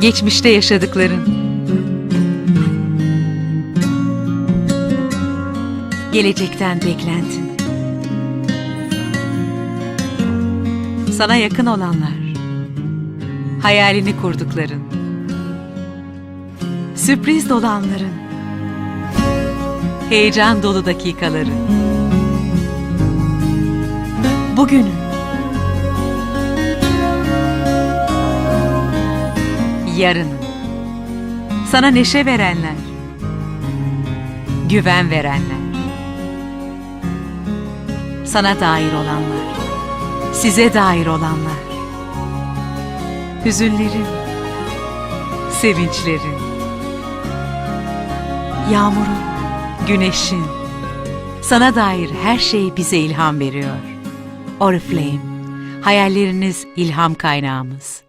Geçmişte yaşadıkların. Gelecekten beklentin. Sana yakın olanlar. Hayalini kurdukların. Sürpriz dolu anların. Heyecan dolu dakikaları. Bugünün. Yarının. Sana neşe verenler. Güven verenler. Sana dair olanlar. Size dair olanlar. Hüzünlerin. Sevinçlerin. Yağmurun. Güneşin. Sana dair her şey bize ilham veriyor. Oriflame. Hayalleriniz ilham kaynağımız.